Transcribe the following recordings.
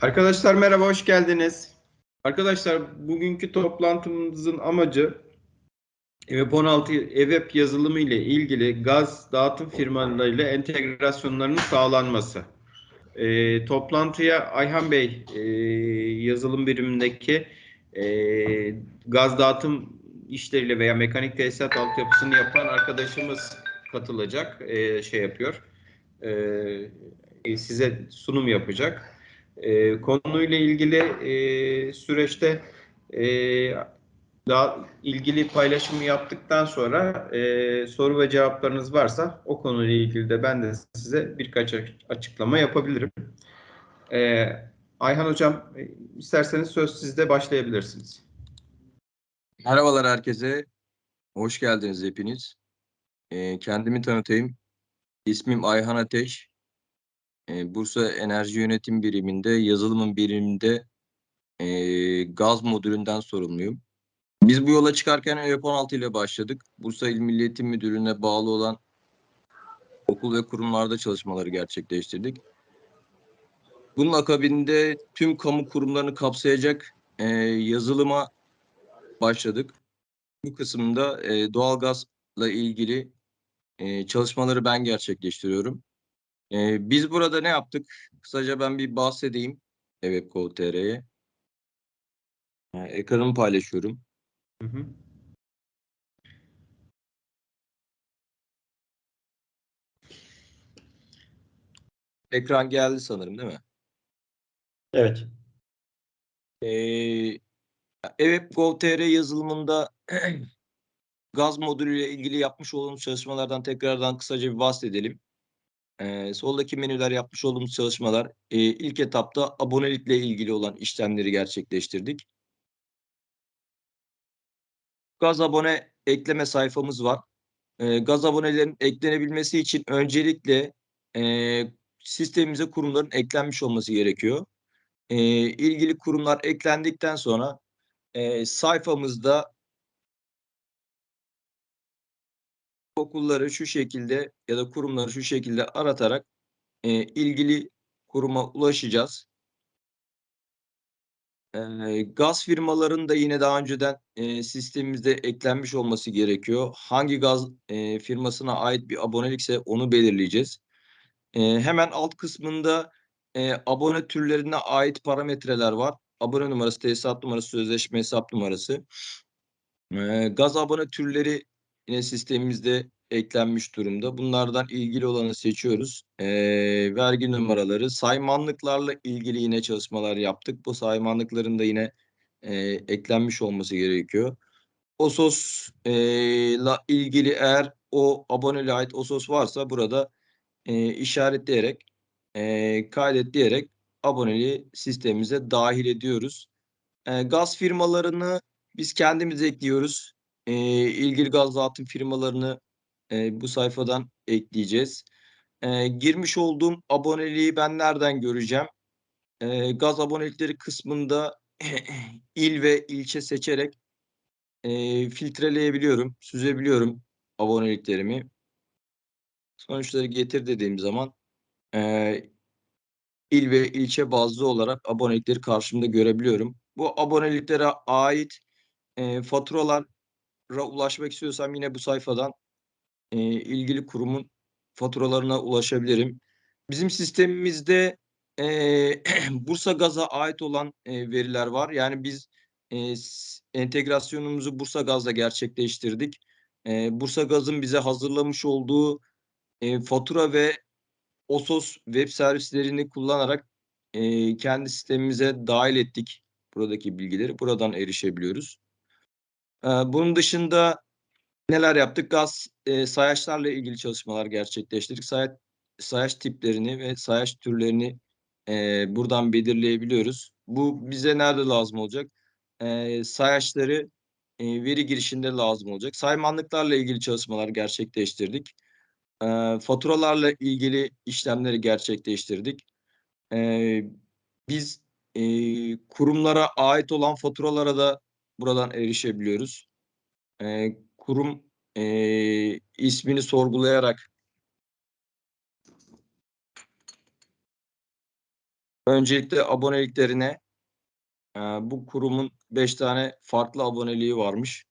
Arkadaşlar merhaba, hoş geldiniz. Arkadaşlar bugünkü toplantımızın amacı EVEP 16 EVEP yazılımı ile ilgili gaz dağıtım firmalarıyla entegrasyonlarının sağlanması. Ee, toplantıya Ayhan Bey e, yazılım birimindeki e, gaz dağıtım işleriyle veya mekanik tesisat altyapısını yapan arkadaşımız katılacak, e, şey yapıyor, e, size sunum yapacak. E, konuyla ilgili e, süreçte e, daha ilgili paylaşımı yaptıktan sonra e, soru ve cevaplarınız varsa o konuyla ilgili de ben de size birkaç açıklama yapabilirim. E, Ayhan Hocam e, isterseniz söz sizde başlayabilirsiniz. Merhabalar herkese. Hoş geldiniz hepiniz. E, kendimi tanıtayım. İsmim Ayhan Ateş. E, Bursa Enerji Yönetim Biriminde, yazılımın biriminde e, gaz modülünden sorumluyum. Biz bu yola çıkarken EVEP 16 ile başladık. Bursa İl Milli Eğitim Müdürlüğü'ne bağlı olan okul ve kurumlarda çalışmaları gerçekleştirdik. Bunun akabinde tüm kamu kurumlarını kapsayacak e, yazılıma başladık. Bu kısımda e, doğalgazla ilgili e, çalışmaları ben gerçekleştiriyorum. E, biz burada ne yaptık? Kısaca ben bir bahsedeyim Evet TR'ye. E, ekranımı paylaşıyorum. Hı hı. Ekran geldi sanırım değil mi? Evet. Ee, Gov.tr yazılımında gaz modülüyle ilgili yapmış olduğumuz çalışmalardan tekrardan kısaca bir bahsedelim. Ee, soldaki menüler yapmış olduğumuz çalışmalar e, ilk etapta abonelikle ilgili olan işlemleri gerçekleştirdik. Gaz abone ekleme sayfamız var. E, gaz abonelerin eklenebilmesi için öncelikle e, sistemimize kurumların eklenmiş olması gerekiyor. E, ilgili kurumlar eklendikten sonra e, sayfamızda okulları şu şekilde ya da kurumları şu şekilde aratarak e, ilgili kuruma ulaşacağız. E, gaz firmalarının da yine daha önceden e, sistemimizde eklenmiş olması gerekiyor. Hangi gaz e, firmasına ait bir abonelikse onu belirleyeceğiz. E, hemen alt kısmında e, abone türlerine ait parametreler var. Abone numarası, tesisat numarası, sözleşme hesap numarası. E, gaz abone türleri yine sistemimizde eklenmiş durumda. Bunlardan ilgili olanı seçiyoruz. E, vergi numaraları, saymanlıklarla ilgili yine çalışmalar yaptık. Bu saymanlıkların da yine e, eklenmiş olması gerekiyor. OSOS e, ile ilgili eğer o aboneliğe ait OSOS varsa burada e, işaretleyerek e, kaydet aboneliği sistemimize dahil ediyoruz. E, gaz firmalarını biz kendimiz ekliyoruz. E, ilgili gaz dağıtım firmalarını e, bu sayfadan ekleyeceğiz. E, girmiş olduğum aboneliği ben nereden göreceğim? E, gaz abonelikleri kısmında il ve ilçe seçerek e, filtreleyebiliyorum, süzebiliyorum aboneliklerimi. Sonuçları getir dediğim zaman e, il ve ilçe bazlı olarak abonelikleri karşımda görebiliyorum. Bu aboneliklere ait e, faturalara ulaşmak istiyorsam yine bu sayfadan e, ilgili kurumun faturalarına ulaşabilirim. Bizim sistemimizde e, Bursa Gaz'a ait olan e, veriler var. Yani biz e, entegrasyonumuzu Bursa Gaz'la gerçekleştirdik. E, Bursa Gaz'ın bize hazırlamış olduğu e, fatura ve OSOS web servislerini kullanarak e, kendi sistemimize dahil ettik buradaki bilgileri. Buradan erişebiliyoruz. E, bunun dışında neler yaptık? Gaz e, sayaçlarla ilgili çalışmalar gerçekleştirdik. Sayaç, sayaç tiplerini ve sayaç türlerini e, buradan belirleyebiliyoruz. Bu bize nerede lazım olacak? E, sayaçları e, veri girişinde lazım olacak. Saymanlıklarla ilgili çalışmalar gerçekleştirdik. E, faturalarla ilgili işlemleri gerçekleştirdik. E, biz e, kurumlara ait olan faturalara da buradan erişebiliyoruz. E, kurum e, ismini sorgulayarak Öncelikle aboneliklerine e, bu kurumun 5 tane farklı aboneliği varmış.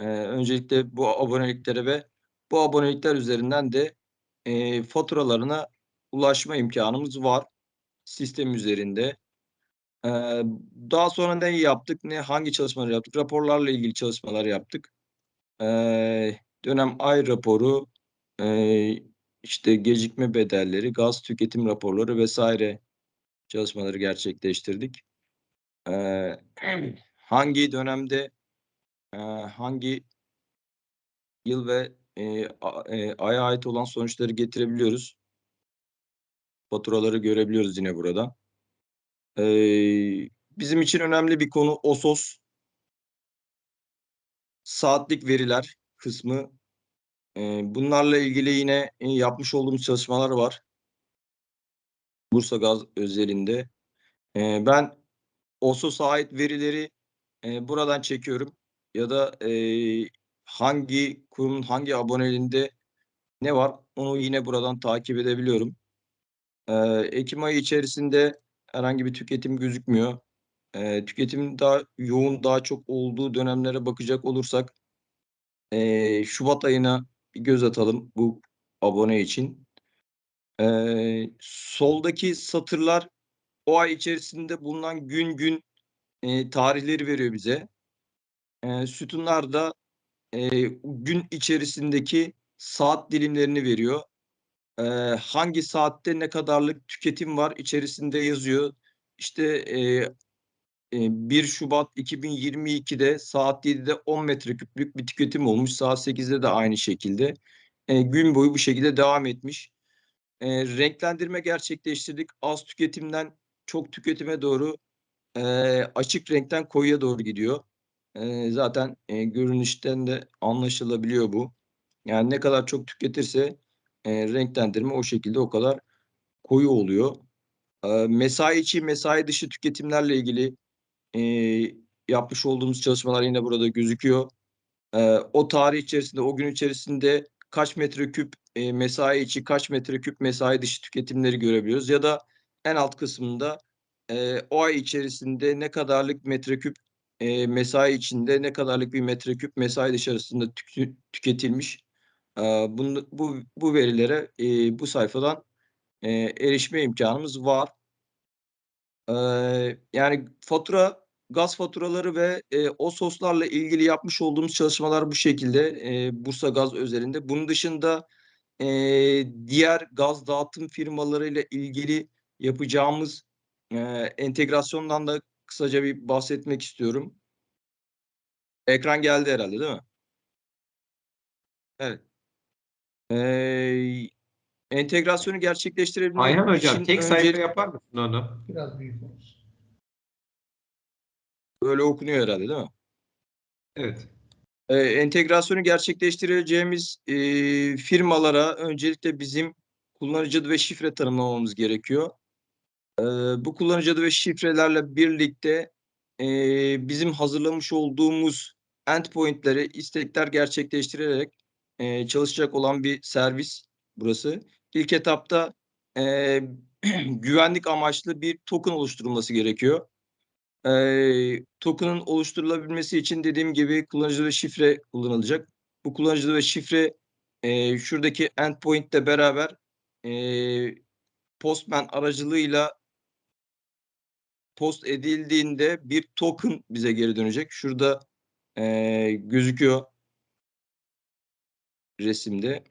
E, öncelikle bu aboneliklere ve bu abonelikler üzerinden de e, faturalarına ulaşma imkanımız var sistem üzerinde. E, daha sonra ne yaptık, ne hangi çalışmalar yaptık? Raporlarla ilgili çalışmalar yaptık. E, dönem ay raporu, e, işte gecikme bedelleri, gaz tüketim raporları vesaire çalışmaları gerçekleştirdik. Eee, hangi dönemde eee, hangi yıl ve eee, a- eee, aya ait olan sonuçları getirebiliyoruz. Faturaları görebiliyoruz yine burada. Eee, bizim için önemli bir konu OSOS saatlik veriler kısmı. Eee, bunlarla ilgili yine e, yapmış olduğumuz çalışmalar var. Bursa Gaz özelinde. Eee, ben OSOS'a ait verileri e, buradan çekiyorum ya da e, hangi kurumun hangi aboneliğinde ne var onu yine buradan takip edebiliyorum. E, Ekim ayı içerisinde herhangi bir tüketim gözükmüyor. E, tüketimin daha yoğun, daha çok olduğu dönemlere bakacak olursak e, Şubat ayına bir göz atalım bu abone için. E, soldaki satırlar o ay içerisinde bulunan gün gün e, tarihleri veriyor bize. E, sütunlar da e, gün içerisindeki saat dilimlerini veriyor. E, hangi saatte ne kadarlık tüketim var içerisinde yazıyor. İşte e, e, 1 Şubat 2022'de saat 7'de 10 metreküplük bir tüketim olmuş. Saat 8'de de aynı şekilde. E, gün boyu bu şekilde devam etmiş. E, renklendirme gerçekleştirdik. Az tüketimden çok tüketime doğru e, açık renkten koyuya doğru gidiyor. E, zaten e, görünüşten de anlaşılabiliyor bu. Yani ne kadar çok tüketirse e, renklendirme o şekilde o kadar koyu oluyor. E, mesai içi, mesai dışı tüketimlerle ilgili e, yapmış olduğumuz çalışmalar yine burada gözüküyor. E, o tarih içerisinde, o gün içerisinde kaç metreküp e, mesai içi, kaç metreküp mesai dışı tüketimleri görebiliyoruz. Ya da en alt kısmında e, o ay içerisinde ne kadarlık metreküp e, mesai içinde ne kadarlık bir metreküp mesai dışarısında tüketilmiş. Bunu, bu, bu verilere e, bu sayfadan e, erişme imkanımız var. E, yani fatura, gaz faturaları ve e, o soslarla ilgili yapmış olduğumuz çalışmalar bu şekilde e, Bursa Gaz özelinde. Bunun dışında e, diğer gaz dağıtım firmalarıyla ilgili yapacağımız e, entegrasyondan da kısaca bir bahsetmek istiyorum. Ekran geldi herhalde değil mi? Evet. Ee, entegrasyonu gerçekleştirebilmek Ayhan hocam tek önce sayfa yapar mısın onu? Biraz büyük olsun. böyle okunuyor herhalde değil mi? Evet. Ee, entegrasyonu gerçekleştireceğimiz e, firmalara öncelikle bizim kullanıcı adı ve şifre tanımlamamız gerekiyor. Ee, bu kullanıcı adı ve şifrelerle birlikte e, bizim hazırlamış olduğumuz endpoint'lere istekler gerçekleştirerek e, çalışacak olan bir servis burası. İlk etapta e, güvenlik amaçlı bir token oluşturulması gerekiyor. E, token'ın oluşturulabilmesi için dediğim gibi kullanıcı ve şifre kullanılacak. Bu kullanıcı ve şifre e, şuradaki endpoint ile beraber e, Postman aracılığıyla post edildiğinde bir token bize geri dönecek. Şurada e, gözüküyor resimde.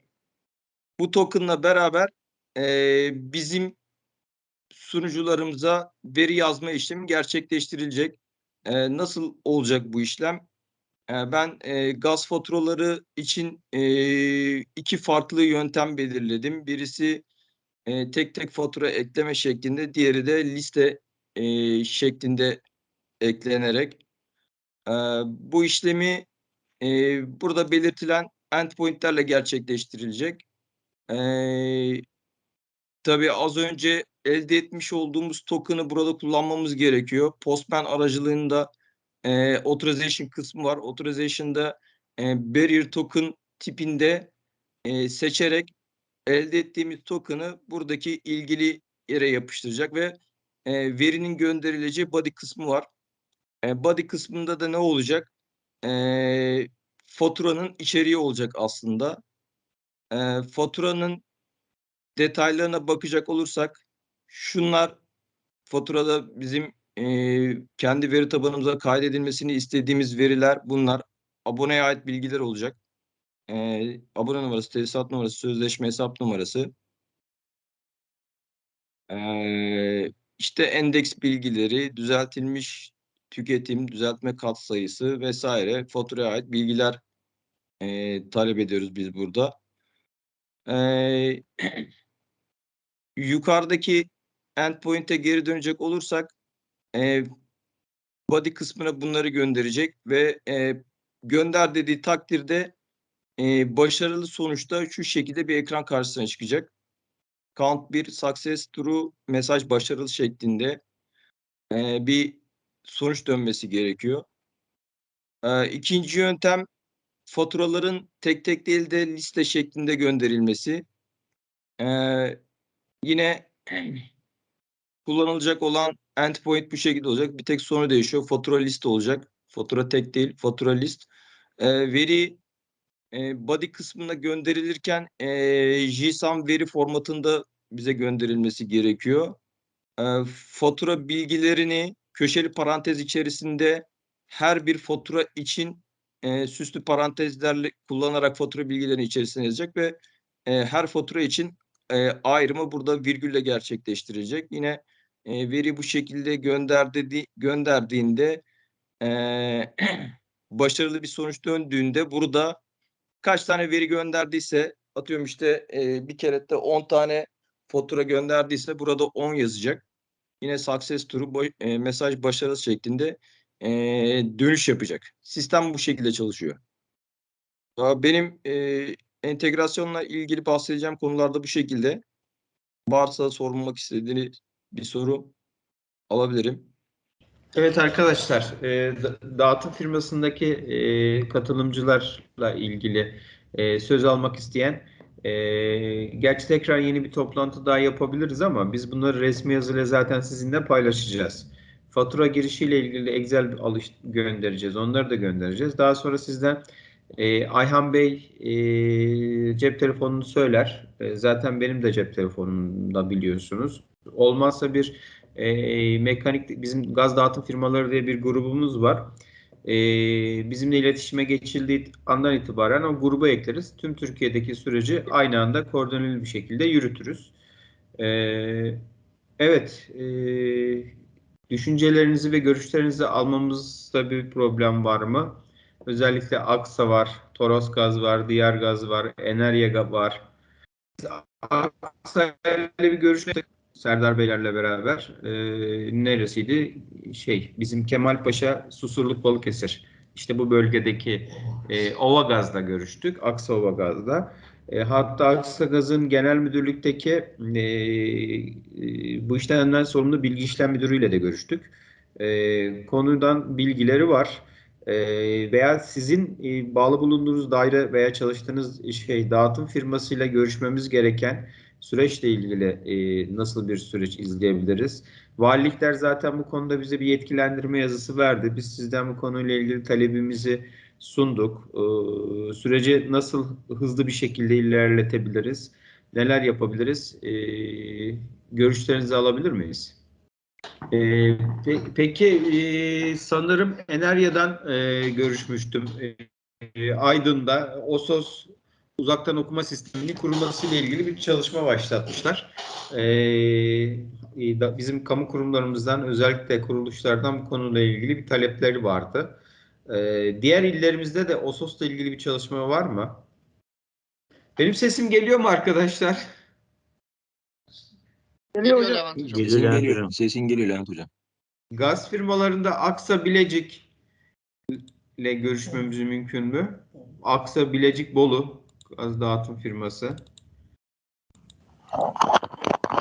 Bu tokenla beraber e, bizim sunucularımıza veri yazma işlemi gerçekleştirilecek. E, nasıl olacak bu işlem? E, ben e, gaz faturaları için e, iki farklı yöntem belirledim. Birisi e, tek tek fatura ekleme şeklinde, diğeri de liste e, şeklinde eklenerek. E, bu işlemi e, burada belirtilen endpointlerle gerçekleştirilecek. E, tabii az önce elde etmiş olduğumuz token'ı burada kullanmamız gerekiyor. Postman aracılığında e, authorization kısmı var. Authorization'da e, barrier token tipinde e, seçerek elde ettiğimiz token'ı buradaki ilgili yere yapıştıracak ve e, verinin gönderileceği body kısmı var. E, body kısmında da ne olacak? E, faturanın içeriği olacak aslında. E, faturanın detaylarına bakacak olursak şunlar faturada bizim e, kendi veri tabanımıza kaydedilmesini istediğimiz veriler bunlar. Aboneye ait bilgiler olacak. E, abone numarası, tesisat numarası, sözleşme hesap numarası. E, işte endeks bilgileri, düzeltilmiş tüketim, düzeltme katsayısı vesaire faturaya ait bilgiler e, talep ediyoruz biz burada. E, yukarıdaki endpoint'e geri dönecek olursak e, body kısmına bunları gönderecek ve e, gönder dediği takdirde e, başarılı sonuçta şu şekilde bir ekran karşısına çıkacak. Count 1 success true mesaj başarılı şeklinde e, bir sonuç dönmesi gerekiyor. E, ikinci yöntem faturaların tek tek değil de liste şeklinde gönderilmesi. E, yine kullanılacak olan endpoint bu şekilde olacak. Bir tek sonu değişiyor. Fatura list olacak. Fatura tek değil, fatura list. E, veri e, body kısmına gönderilirken e, JSON veri formatında bize gönderilmesi gerekiyor. E, fatura bilgilerini köşeli parantez içerisinde her bir fatura için e, süslü parantezlerle kullanarak fatura bilgilerini içerisine yazacak ve e, her fatura için e, ayrımı burada virgülle gerçekleştirecek. Yine e, veri bu şekilde gönderdi, gönderdiğinde e, başarılı bir sonuç döndüğünde burada kaç tane veri gönderdiyse atıyorum işte e, bir kere de 10 tane fatura gönderdiyse burada 10 yazacak. Yine success turu bo- e, mesaj başarılı şeklinde e, dönüş yapacak. Sistem bu şekilde çalışıyor. Ya Benim e, entegrasyonla ilgili bahsedeceğim konularda bu şekilde. Varsa sorulmak istediğiniz bir soru alabilirim. Evet arkadaşlar, e, da- dağıtım firmasındaki e, katılımcılarla ilgili e, söz almak isteyen, e, gerçi tekrar yeni bir toplantı daha yapabiliriz ama biz bunları resmi yazıyla zaten sizinle paylaşacağız. Fatura girişiyle ilgili Excel alış göndereceğiz, onları da göndereceğiz. Daha sonra sizden e, Ayhan Bey e, cep telefonunu söyler. E, zaten benim de cep telefonumda biliyorsunuz. Olmazsa bir e, mekanik bizim gaz dağıtım firmaları diye bir grubumuz var. E, bizimle iletişime geçildiği andan itibaren o gruba ekleriz. Tüm Türkiye'deki süreci aynı anda koordineli bir şekilde yürütürüz. E, evet, e, düşüncelerinizi ve görüşlerinizi almamızda bir problem var mı? Özellikle Aksa var, Toros Gaz var, Diğer Gaz var, Enerya var. Aksa'yla bir görüşmek Serdar Beylerle beraber e, neresiydi? Şey, bizim Kemalpaşa Susurluk Balıkesir. İşte bu bölgedeki e, Ova Gaz'da görüştük. Aksa Ova Gaz'da. E, hatta Aksa Gaz'ın genel müdürlükteki e, e, bu işten önden sorumlu bilgi işlem müdürüyle de görüştük. E, konudan bilgileri var. E, veya sizin e, bağlı bulunduğunuz daire veya çalıştığınız şey dağıtım firmasıyla görüşmemiz gereken süreçle ilgili e, nasıl bir süreç izleyebiliriz? Valilikler zaten bu konuda bize bir yetkilendirme yazısı verdi. Biz sizden bu konuyla ilgili talebimizi sunduk. E, süreci nasıl hızlı bir şekilde ilerletebiliriz? Neler yapabiliriz? E, görüşlerinizi alabilir miyiz? E, pe- peki e, sanırım Enerya'dan e, görüşmüştüm. E, Aydın'da OSOS uzaktan okuma sisteminin kurulmasıyla ilgili bir çalışma başlatmışlar. Ee, e, bizim kamu kurumlarımızdan özellikle kuruluşlardan bu konuyla ilgili bir talepleri vardı. Ee, diğer illerimizde de OSOS'la ilgili bir çalışma var mı? Benim sesim geliyor mu arkadaşlar? Geliyor hocam. Sesin geliyor, sesin geliyor Levent Hocam. Gaz firmalarında Aksa Bilecik ile görüşmemiz mümkün mü? Aksa Bilecik Bolu gaz dağıtım firması.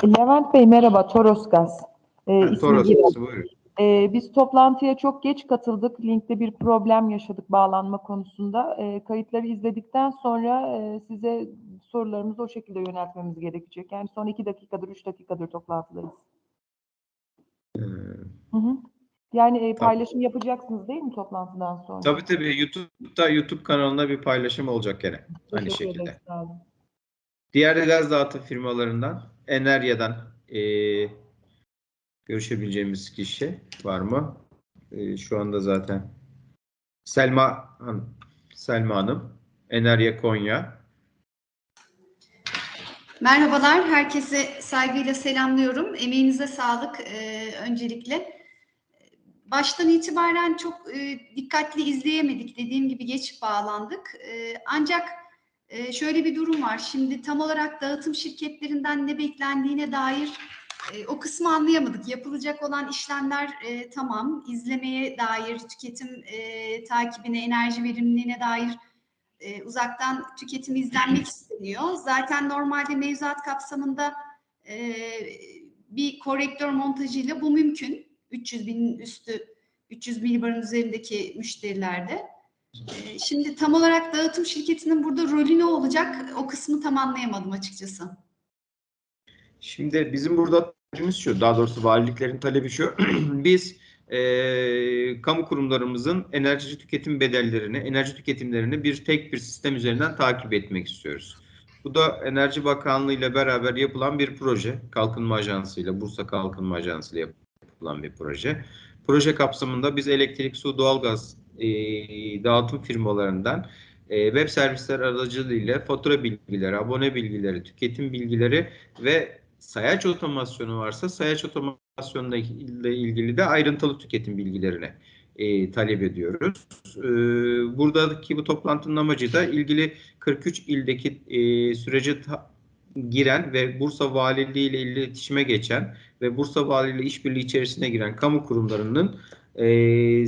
Levent Bey merhaba, Toros Gaz. Ee, ismi Toros, Giray. buyurun. Ee, biz toplantıya çok geç katıldık. Linkte bir problem yaşadık bağlanma konusunda. Ee, kayıtları izledikten sonra e, size sorularımızı o şekilde yöneltmemiz gerekecek. Yani son iki dakikadır, üç dakikadır toplantıdayız. Ee, Hı hı. Yani e, paylaşım yapacaksınız değil mi toplantıdan sonra? tabii tabii YouTube'da YouTube kanalında bir paylaşım olacak gene. Aynı Teşekkür şekilde. ederiz, sağ olun. Diğer gaz dağıtım firmalarından Enerya'dan eee, görüşebileceğimiz kişi var mı? Eee, şu anda zaten Selma Hanım, Selma Hanım, Enerya Konya. Merhabalar, herkese saygıyla selamlıyorum. Emeğinize sağlık e, öncelikle. Baştan itibaren çok e, dikkatli izleyemedik. Dediğim gibi geç bağlandık. E, ancak e, şöyle bir durum var. Şimdi tam olarak dağıtım şirketlerinden ne beklendiğine dair e, o kısmı anlayamadık. Yapılacak olan işlemler e, tamam. İzlemeye dair, tüketim e, takibine, enerji verimliliğine dair e, uzaktan tüketim izlenmek isteniyor. Zaten normalde mevzuat kapsamında e, bir korektör montajıyla bu mümkün. 300 binin üstü, 300 milibarın üzerindeki müşterilerde. E, şimdi tam olarak dağıtım şirketinin burada rolü ne olacak? O kısmı tam anlayamadım açıkçası. Şimdi bizim burada talebimiz şu, daha doğrusu valiliklerin talebi şu. Biz eee, kamu kurumlarımızın enerji tüketim bedellerini, enerji tüketimlerini bir tek bir sistem üzerinden takip etmek istiyoruz. Bu da Enerji Bakanlığı ile beraber yapılan bir proje. Kalkınma Ajansı ile, Bursa Kalkınma Ajansı ile yapılan bir proje. Proje kapsamında biz elektrik, su, doğalgaz eee, dağıtım firmalarından eee, web servisler aracılığıyla fatura bilgileri, abone bilgileri, tüketim bilgileri ve sayaç otomasyonu varsa sayaç otomasyonuyla ile ilgili de ayrıntılı tüketim bilgilerini e, talep ediyoruz. E, buradaki bu toplantının amacı da ilgili 43 ildeki e, sürece ta- giren ve Bursa Valiliği ile iletişime geçen ve Bursa Valiliği işbirliği içerisine giren kamu kurumlarının e,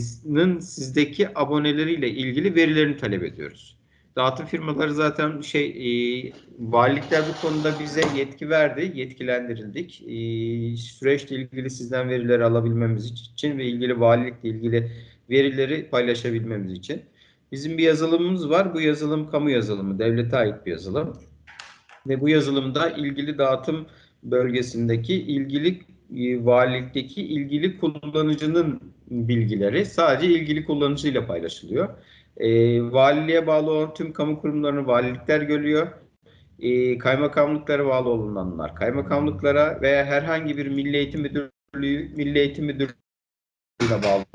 sizdeki aboneleriyle ilgili verilerini talep ediyoruz. Dağıtım firmaları zaten şey e, valilikler bu konuda bize yetki verdi, yetkilendirildik. E, süreçle ilgili sizden verileri alabilmemiz için ve ilgili valilikle ilgili verileri paylaşabilmemiz için. Bizim bir yazılımımız var. Bu yazılım kamu yazılımı, devlete ait bir yazılım. Ve bu yazılımda ilgili dağıtım bölgesindeki ilgili e, valilikteki ilgili kullanıcının bilgileri sadece ilgili kullanıcıyla paylaşılıyor. E, valiliğe bağlı olan tüm kamu kurumlarını valilikler görüyor. E, kaymakamlıklara bağlı olanlar kaymakamlıklara veya herhangi bir milli eğitim müdürlüğü, milli eğitim müdürlüğüne bağlı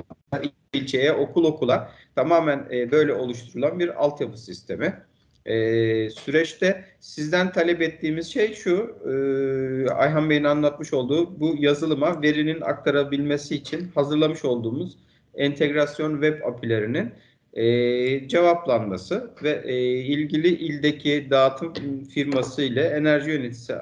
ilçeye, okul okula tamamen e, böyle oluşturulan bir altyapı sistemi. E, süreçte sizden talep ettiğimiz şey şu, e, Ayhan Bey'in anlatmış olduğu bu yazılıma verinin aktarabilmesi için hazırlamış olduğumuz entegrasyon web apilerinin e, cevaplanması ve e, ilgili ildeki dağıtım firması ile enerji yöneticisi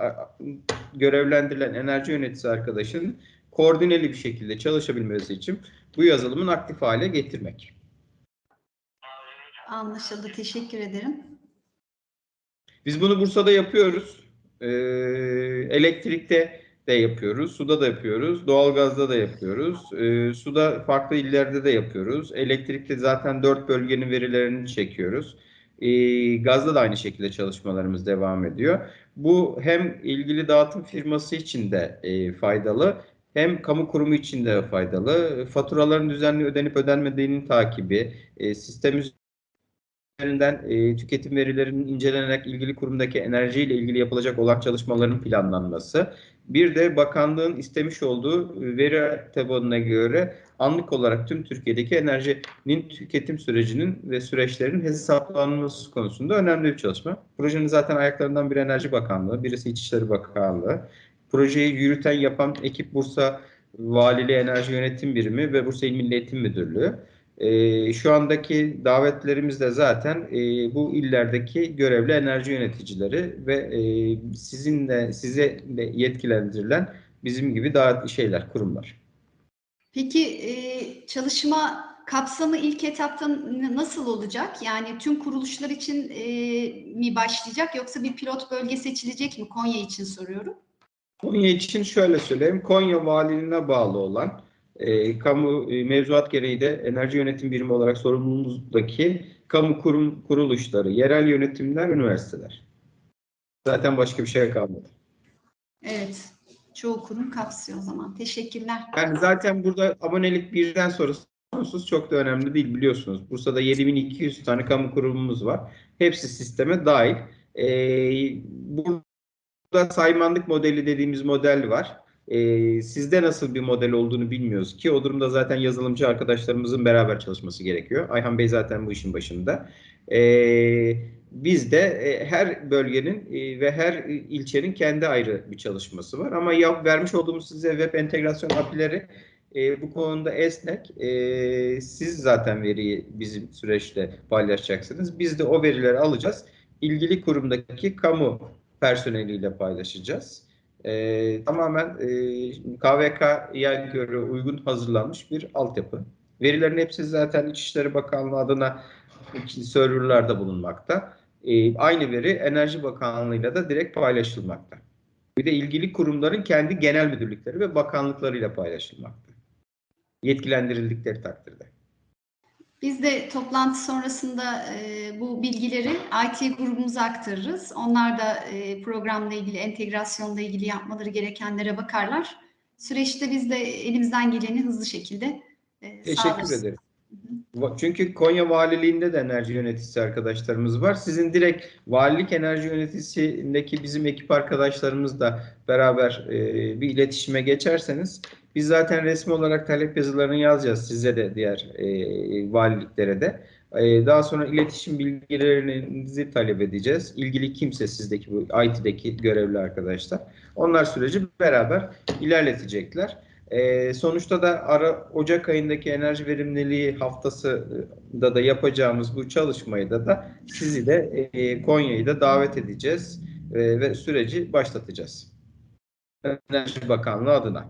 görevlendirilen enerji yöneticisi arkadaşın koordineli bir şekilde çalışabilmesi için bu yazılımın aktif hale getirmek. Anlaşıldı. Teşekkür ederim. Biz bunu Bursa'da yapıyoruz. Ee, elektrikte de yapıyoruz. Suda da yapıyoruz. Doğalgazda da yapıyoruz. Ee, suda farklı illerde de yapıyoruz. Elektrikte zaten dört bölgenin verilerini çekiyoruz. Ee, gazda da aynı şekilde çalışmalarımız devam ediyor. Bu hem ilgili dağıtım firması için de e, faydalı hem kamu kurumu için de faydalı. Faturaların düzenli ödenip ödenmediğinin takibi, e, sistem üzerinden e, tüketim verilerinin incelenerek ilgili kurumdaki enerjiyle ilgili yapılacak olan çalışmaların planlanması. Bir de bakanlığın istemiş olduğu veri tabanına göre anlık olarak tüm Türkiye'deki enerjinin tüketim sürecinin ve süreçlerin hesaplanması konusunda önemli bir çalışma. Projenin zaten ayaklarından biri Enerji Bakanlığı, birisi İçişleri Bakanlığı. Projeyi yürüten yapan ekip Bursa Valiliği Enerji Yönetim Birimi ve Bursa İl Milli Eğitim Müdürlüğü. Ee, şu andaki davetlerimiz de zaten e, bu illerdeki görevli enerji yöneticileri ve e, sizinle size yetkilendirilen bizim gibi daha şeyler, kurumlar. Peki e, çalışma kapsamı ilk etapta nasıl olacak? Yani tüm kuruluşlar için e, mi başlayacak yoksa bir pilot bölge seçilecek mi? Konya için soruyorum. Konya için şöyle söyleyeyim. Konya valiliğine bağlı olan e, kamu e, mevzuat gereği de enerji yönetim birimi olarak sorumluluğumuzdaki kamu kurum kuruluşları, yerel yönetimler, üniversiteler. Zaten başka bir şey kalmadı. Evet. çoğu kurum kapsıyor o zaman. Teşekkürler. Yani zaten burada abonelik birden sonra sonsuz çok da önemli değil biliyorsunuz. Bursa'da 7200 tane kamu kurumumuz var. Hepsi sisteme dahil. Ee, burada saymanlık modeli dediğimiz model var. Ee, sizde nasıl bir model olduğunu bilmiyoruz ki o durumda zaten yazılımcı arkadaşlarımızın beraber çalışması gerekiyor. Ayhan Bey zaten bu işin başında. Ee, biz de e, her bölgenin e, ve her ilçenin kendi ayrı bir çalışması var. Ama ya, vermiş olduğumuz size web entegrasyon API'leri e, bu konuda esnek. E, siz zaten veriyi bizim süreçte paylaşacaksınız. Biz de o verileri alacağız. İlgili kurumdaki kamu personeliyle paylaşacağız. E, tamamen e, KVK'ya göre uygun hazırlanmış bir altyapı. Verilerin hepsi zaten İçişleri Bakanlığı adına serverlarda bulunmakta. E, aynı veri Enerji Bakanlığı'yla da direkt paylaşılmakta. Bir de ilgili kurumların kendi genel müdürlükleri ve bakanlıklarıyla paylaşılmakta. Yetkilendirildikleri takdirde. Biz de toplantı sonrasında e, bu bilgileri IT grubumuza aktarırız. Onlar da e, programla ilgili, entegrasyonla ilgili yapmaları gerekenlere bakarlar. Süreçte biz de elimizden geleni hızlı şekilde e, Teşekkür sağlarız. ederim. Va- Çünkü Konya Valiliğinde de enerji yöneticisi arkadaşlarımız var. Sizin direkt valilik enerji yöneticisindeki bizim ekip arkadaşlarımız da beraber e, bir iletişime geçerseniz biz zaten resmi olarak talep yazılarını yazacağız size de diğer e, valiliklere de. E, daha sonra iletişim bilgilerinizi talep edeceğiz. İlgili kimse sizdeki bu IT'deki görevli arkadaşlar. Onlar süreci beraber ilerletecekler. Ee, sonuçta da ara Ocak ayındaki enerji verimliliği haftasında da yapacağımız bu çalışmayı da da sizi de e, Konya'yı da davet edeceğiz e, ve süreci başlatacağız. Enerji Bakanlığı adına.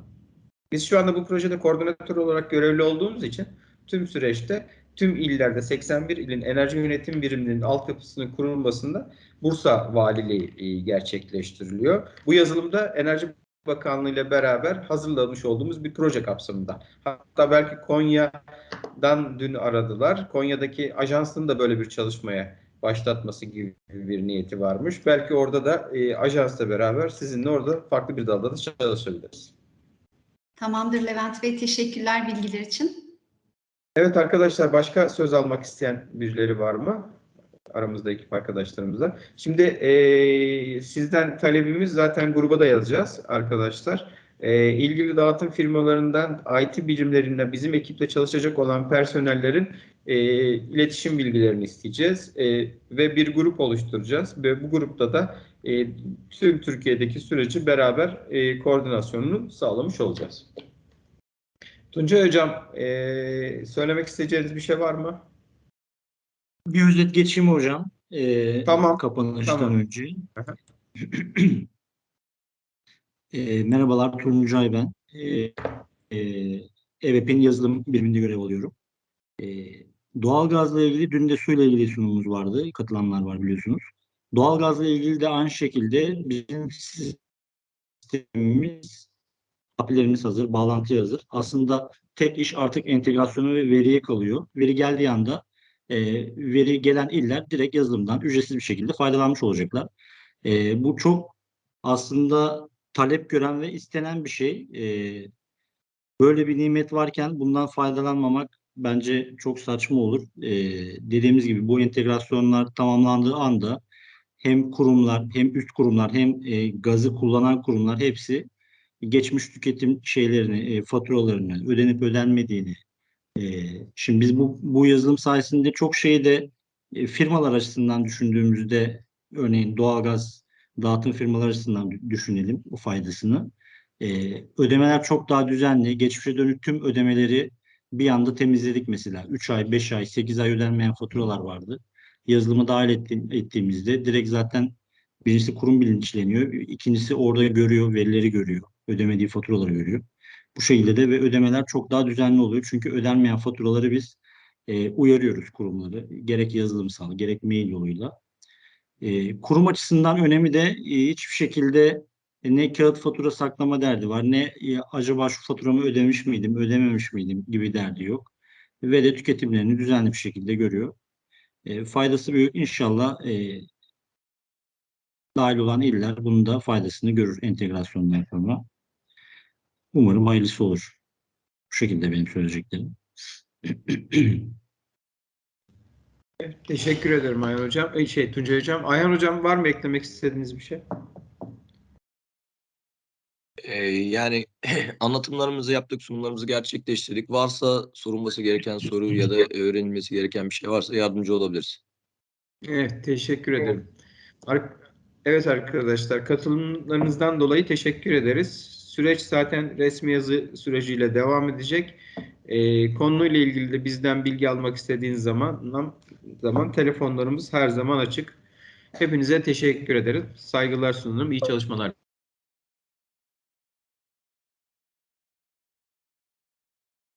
Biz şu anda bu projede koordinatör olarak görevli olduğumuz için tüm süreçte tüm illerde 81 ilin enerji yönetim birimlerinin altyapısının kurulmasında Bursa Valiliği e, gerçekleştiriliyor. Bu yazılımda Enerji Bakanlığı ile beraber hazırlamış olduğumuz bir proje kapsamında. Hatta belki Konya'dan dün aradılar. Konya'daki ajansın da böyle bir çalışmaya başlatması gibi bir niyeti varmış. Belki orada da e, ajansla beraber sizinle orada farklı bir dalda da çalışabiliriz. Tamamdır Levent Bey. Teşekkürler bilgiler için. Evet arkadaşlar başka söz almak isteyen birileri var mı? Aramızda ekip arkadaşlarımızla. Şimdi e, sizden talebimiz zaten gruba da yazacağız arkadaşlar. E, ilgili dağıtım firmalarından IT birimlerinden bizim ekipte çalışacak olan personellerin e, iletişim bilgilerini isteyeceğiz. E, ve bir grup oluşturacağız. Ve bu grupta da e, tüm Türkiye'deki süreci beraber e, koordinasyonunu sağlamış olacağız. Tuncay Hocam, e, söylemek isteyeceğiniz bir şey var mı? Bir özet geçeyim hocam. Ee, Tamam, Kapanıştan tamam. önce. Aha. Ee, merhabalar Tuncay ben. Ee, e, EVP'nin yazılım biriminde görev alıyorum. Ee, doğalgazla ilgili dün de suyla ilgili sunumumuz vardı. Katılanlar var biliyorsunuz. Doğalgazla ilgili de aynı şekilde bizim sistemimiz API'lerimiz hazır, bağlantı hazır. Aslında tek iş artık entegrasyonu ve veriye kalıyor. Veri geldiği anda e, veri gelen iller direkt yazılımdan ücretsiz bir şekilde faydalanmış olacaklar. E, bu çok aslında talep gören ve istenen bir şey. E, böyle bir nimet varken bundan faydalanmamak bence çok saçma olur. E, dediğimiz gibi bu entegrasyonlar tamamlandığı anda hem kurumlar hem üst kurumlar hem e, gazı kullanan kurumlar hepsi geçmiş tüketim şeylerini, e, faturalarını, ödenip ödenmediğini, şimdi biz bu, bu yazılım sayesinde çok şeyde e, firmalar açısından düşündüğümüzde örneğin doğalgaz dağıtım firmalar açısından dü- düşünelim bu faydasını. E, ödemeler çok daha düzenli. Geçmişe dönük tüm ödemeleri bir anda temizledik mesela. 3 ay, 5 ay, 8 ay ödenmeyen faturalar vardı. Yazılımı dahil ettiğim- ettiğimizde direkt zaten birincisi kurum bilinçleniyor. ikincisi orada görüyor, verileri görüyor. Ödemediği faturaları görüyor. Bu şekilde de ve ödemeler çok daha düzenli oluyor. Çünkü ödenmeyen faturaları biz e, uyarıyoruz kurumları. Gerek yazılımsal, gerek mail yoluyla. E, kurum açısından önemi de e, hiçbir şekilde e, ne kağıt fatura saklama derdi var, ne e, acaba şu faturamı ödemiş miydim, ödememiş miydim gibi derdi yok. Ve de tüketimlerini düzenli bir şekilde görüyor. E, faydası büyük. İnşallah e, dahil olan iller bunun da faydasını görür entegrasyondan sonra. Umarım hayırlısı olur. Bu şekilde benim söyleyeceklerim. Teşekkür ederim Ayhan Hocam. Ee, Şey Tuncay Hocam. Ayhan Hocam var mı eklemek istediğiniz bir şey? Ee, yani anlatımlarımızı yaptık, sunumlarımızı gerçekleştirdik. Varsa sorulması gereken soru ya da öğrenilmesi gereken bir şey varsa yardımcı olabiliriz. Evet, teşekkür ederim. Evet arkadaşlar, katılımlarınızdan dolayı teşekkür ederiz. Süreç zaten resmi yazı süreciyle devam edecek. Ee, konuyla ilgili de bizden bilgi almak istediğiniz zaman zaman telefonlarımız her zaman açık. Hepinize teşekkür ederim. Saygılar sunarım. İyi çalışmalar.